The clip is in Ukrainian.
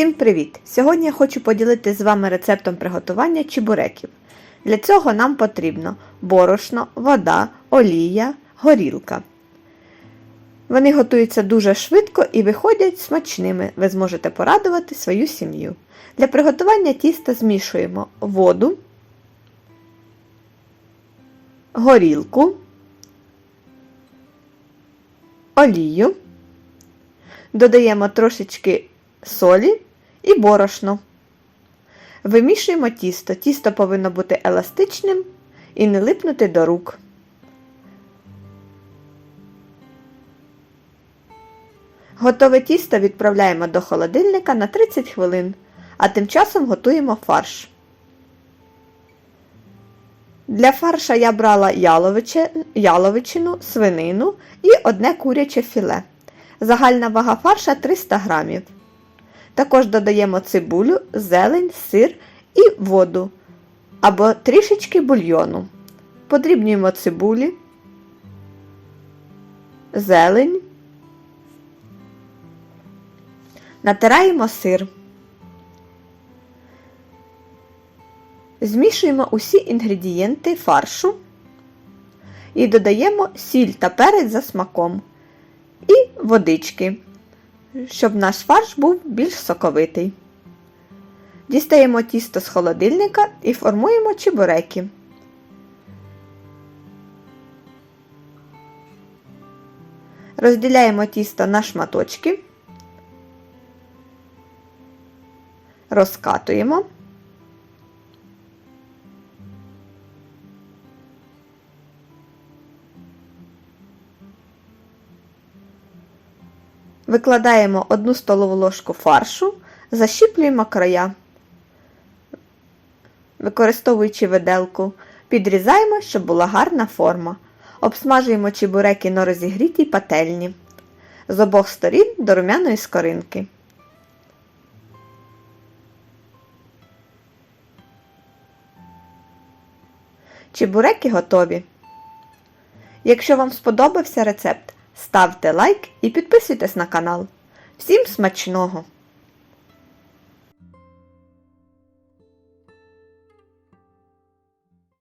Всім привіт! Сьогодні я хочу поділитися з вами рецептом приготування чебуреків. Для цього нам потрібно борошно, вода, олія, горілка. Вони готуються дуже швидко і виходять смачними. Ви зможете порадувати свою сім'ю. Для приготування тіста змішуємо воду, горілку, олію, додаємо трошечки солі і борошно. Вимішуємо тісто. Тісто повинно бути еластичним і не липнути до рук. Готове тісто відправляємо до холодильника на 30 хвилин, а тим часом готуємо фарш. Для фарша я брала яловичину, свинину і одне куряче філе. Загальна вага фарша 300 грамів. Також додаємо цибулю, зелень, сир і воду або трішечки бульйону. Подрібнюємо цибулі, зелень, натираємо сир. Змішуємо усі інгредієнти фаршу і додаємо сіль та перець за смаком і водички щоб наш фарш був більш соковитий. Дістаємо тісто з холодильника і формуємо чебуреки. Розділяємо тісто на шматочки, розкатуємо. Викладаємо 1 столову ложку фаршу, защіплюємо края, використовуючи виделку, підрізаємо, щоб була гарна форма. Обсмажуємо чебуреки на розігрітій пательні з обох сторін до румяної скоринки. Чебуреки готові. Якщо вам сподобався рецепт, ставте лайк і підписуйтесь на канал. Всім смачного!